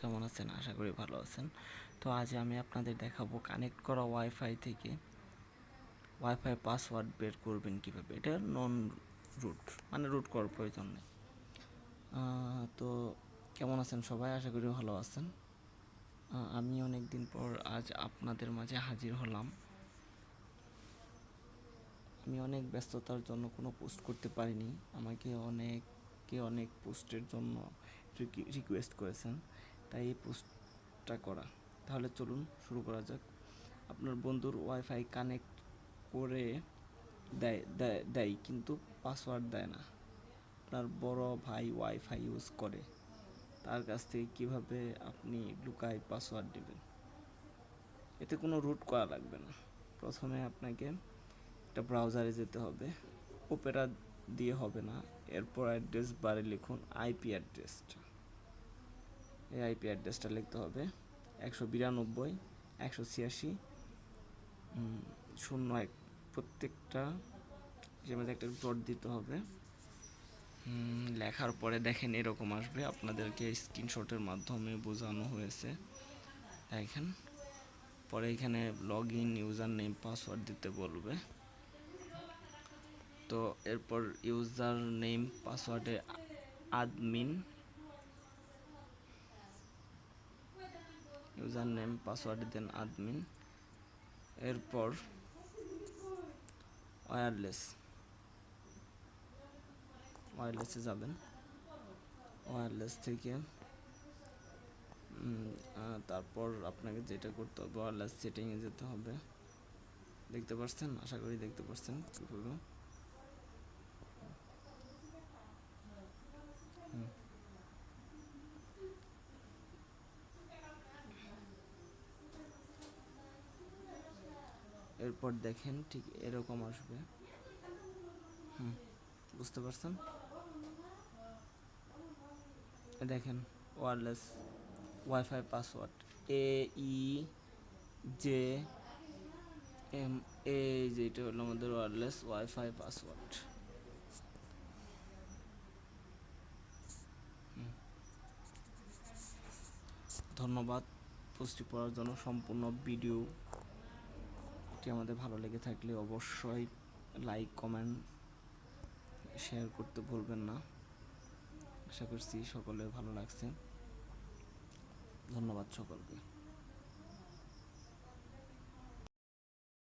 কেমন আছেন? আশা করি ভালো আছেন। তো আজ আমি আপনাদের দেখাবো কানেক্ট করা ওয়াইফাই থেকে ওয়াইফাই পাসওয়ার্ড বের করবেন কীভাবে। এটা নন রুট মানে রুট করার প্রয়োজন নেই। তো কেমন আছেন সবাই? আশা করি ভালো আছেন। আমি অনেক দিন পর আজ আপনাদের মাঝে হাজির হলাম। আমি অনেক ব্যস্ততার জন্য কোনো পোস্ট করতে পারিনি। আমাকে অনেকে অনেক পোস্টের জন্য রিকোয়েস্ট করেছেন। তাই এই পোস্টটা করা। তাহলে চলুন শুরু করা যাক। আপনার বন্ধুর ওয়াইফাই কানেক্ট করে দেয় দেয় কিন্তু পাসওয়ার্ড দেয় না। আপনার বড় ভাই ওয়াইফাই ইউজ করে। তার কাছ থেকে কীভাবে আপনি লুকায় পাসওয়ার্ড দেবেন এতে কোনো রুট করা লাগবে না। প্রথমে আপনাকে একটা ব্রাউজারে যেতে হবে। ওপেরা দিয়ে হবে না। এরপর অ্যাড্রেস বারে লিখুন আইপি অ্যাড্রেসটা। এই আইপি অ্যাড্রেসটা লিখতে হবে। একশো বিরানব্বই, একশো ছিয়াশি শূন্য এক। প্রত্যেকটা মধ্যে একটা ডট দিতে হবে। লেখার পরে দেখেন এরকম আসবে। আপনাদেরকে স্ক্রিনশটের মাধ্যমে বোঝানো হয়েছে। দেখেন। পরে এখানে log in user name password দিতে বলবে। তো এরপর ইউজার নেম পাসওয়ার্ডে আদমিন ইউজার নেম পাসওয়ার্ড দেন আদমিন। এরপর ওয়্যারলেস ওয়্যারলেসে যাবেন। ওয়্যারলেস থেকে তারপর আপনাকে যেটা করতে হবে ওয়্যারলেস সেটিংয়ে যেতে হবে। দেখতে পাচ্ছেন আশা করি দেখতে পাচ্ছেন কীভাবে। এরপর দেখেন ঠিক এরকম আসবে। হুম, বুঝতে পারছেন? দেখেন wireless wifi password A E J M A যেটা হলো আমাদের ওয়ারলেস ওয়াইফাই পাসওয়ার্ড ধন্যবাদ। পোস্টটি পড়ার জন্য সম্পূর্ণ ভিডিওটি আমাদের ভালো লেগে থাকলে অবশ্যই লাইক কমেন্ট শেয়ার করতে ভুলবেন না। আশা করছি সকলে ভালো লাগছে। ধন্যবাদ সকলকে।